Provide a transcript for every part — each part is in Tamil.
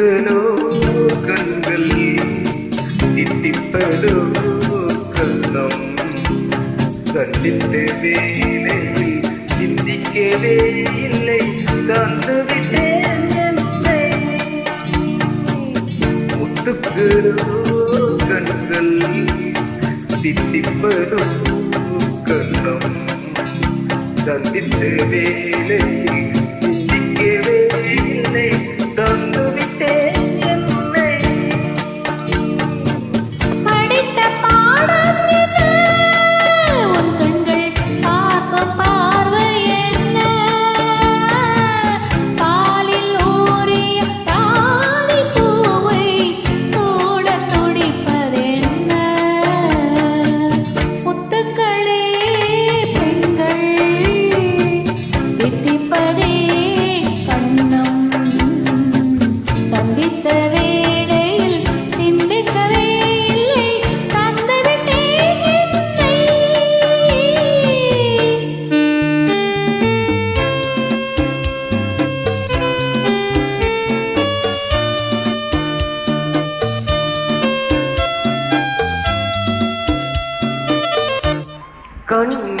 கண்களோ கண்கள் தித்திப்பதோ கண்ணம் கண்டித்த வேலையில் சிந்திக்கவே இல்லை. தந்துவிட்டேன் முத்துக்கிறோ கண்கள் தித்திப்பதோ கண்ணம் சந்தித்த வேலையில்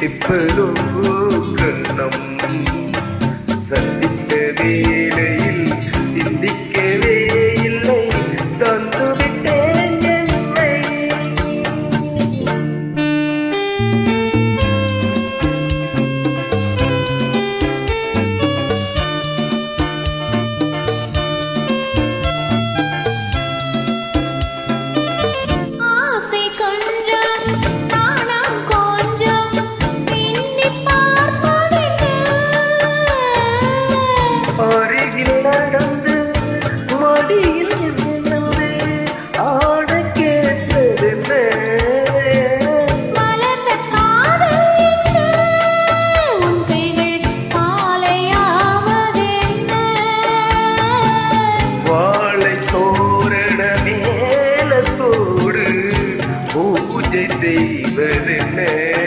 திப்பெடும் கண்ணம். சந்தித்ததே Who did they, baby.